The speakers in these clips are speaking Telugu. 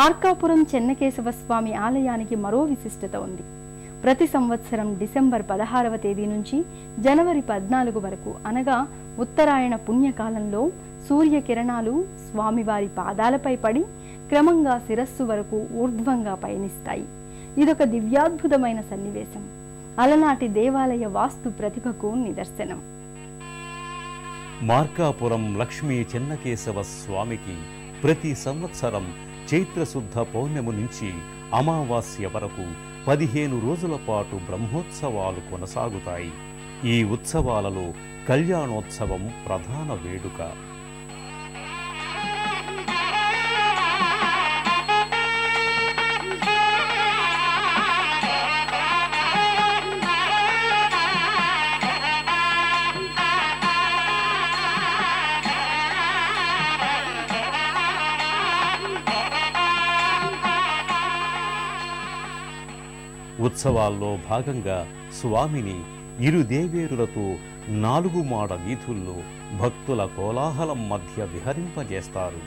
మార్కాపురం చెన్నకేశవ స్వామి ఆలయానికి మరో విశిష్టత ఉంది. ప్రతి సంవత్సరం డిసెంబర్ పదహారవ తేదీ నుంచి జనవరి పద్నాలుగు వరకు అనగా ఉత్తరాయణ పుణ్యకాలంలో సూర్యకిరణాలు స్వామివారి పాదాలపై పడి క్రమంగా శిరస్సు వరకు ఊర్ధ్వంగా పయనిస్తాయి. ఇదొక దివ్యాద్భుతమైన సన్నివేశం. అలనాటి దేవాలయ వాస్తు ప్రతిభకు నిదర్శనం. మార్కాపురం లక్ష్మీ చెన్నకేశవ స్వామికి ప్రతి సంవత్సరం చైత్రశుద్ధ పౌర్ణమి నుంచి అమావాస్య వరకు పదిహేను రోజుల పాటు బ్రహ్మోత్సవాలు కొనసాగుతాయి. ఈ ఉత్సవాలలో కళ్యాణోత్సవం ప్రధాన వేడుక. ఉత్సవాల్లో భాగంగా స్వామిని ఇరు దేవేరులతో నాలుగు మాడ వీధుల్లో భక్తుల కోలాహలం మధ్య విహరింపజేస్తారు.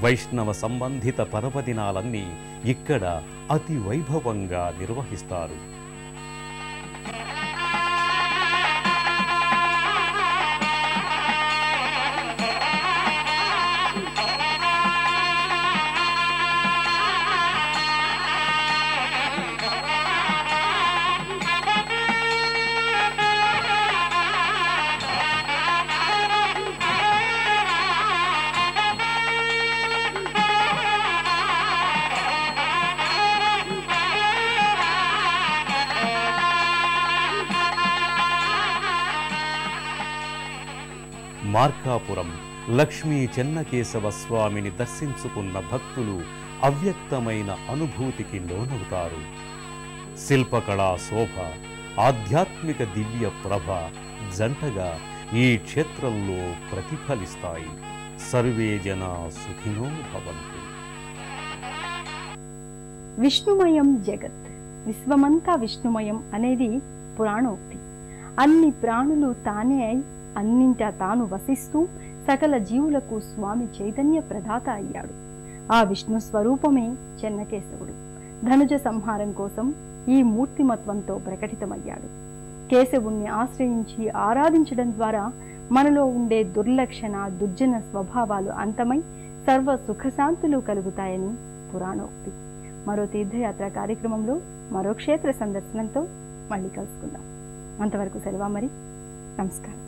వైష్ణవ సంబంధిత పర్వదినాలన్నీ ఇక్కడ అతి వైభవంగా నిర్వహిస్తారు. మార్కాపురం లక్ష్మీ చెన్నకేశవ స్వామిని దర్శించుకున్న భక్తులు అవ్యక్తమైన అనుభూతికి లోనవుతారు. శిల్పకళా శోభ ఆధ్యాత్మిక దివ్య ప్రభ జంటగా ఈ క్షేత్రంలో ప్రతిఫలిస్తాయి. సర్వే జన సుఖినో భవంతు. విష్ణుమయం జగత్ విశ్వమంతా విష్ణుమయం అనేది పురాణోక్తి. అన్ని ప్రాణులు తానే అయి అన్నింటా తాను వసిస్తూ సకల జీవులకు స్వామి చైతన్య ప్రదాత అయ్యాడు. ఆ విష్ణు స్వరూపమే చెన్నకేశవుడు. ధనుజ సంహారం కోసం ఈ మూర్తిమత్వంతో ప్రకటితమయ్యాడు. కేశవుణ్ణి ఆశ్రయించి ఆరాధించడం ద్వారా మనలో ఉండే దుర్లక్షణ దుర్జన స్వభావాలు అంతమై సర్వ సుఖశాంతులు కలుగుతాయని పురాణోక్తి. మరో తీర్థయాత్ర కార్యక్రమంలో మరో క్షేత్ర సందర్శనంతో మళ్ళీ కలుసుకుందాం. అంతవరకు సెలవా మరి? నమస్కారం.